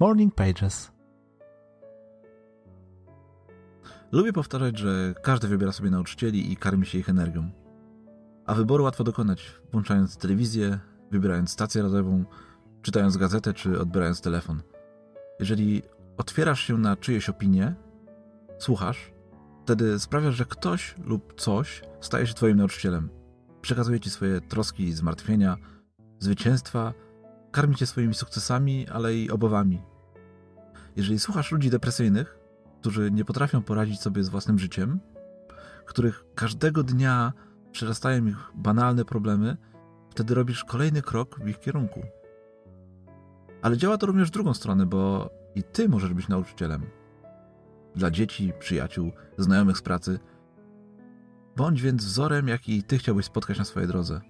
Morning Pages. Lubię powtarzać, że każdy wybiera sobie nauczycieli i karmi się ich energią. A wyboru łatwo dokonać, włączając telewizję, wybierając stację radiową, czytając gazetę czy odbierając telefon. Jeżeli otwierasz się na czyjeś opinie, słuchasz, wtedy sprawiasz, że ktoś lub coś staje się twoim nauczycielem. Przekazuje ci swoje troski i zmartwienia, zwycięstwa, karmi cię swoimi sukcesami, ale i obawami. Jeżeli słuchasz ludzi depresyjnych, którzy nie potrafią poradzić sobie z własnym życiem, których każdego dnia przerastają ich banalne problemy, wtedy robisz kolejny krok w ich kierunku. Ale działa to również w drugą stronę, bo i ty możesz być nauczycielem. Dla dzieci, przyjaciół, znajomych z pracy. Bądź więc wzorem, jaki ty chciałbyś spotkać na swojej drodze.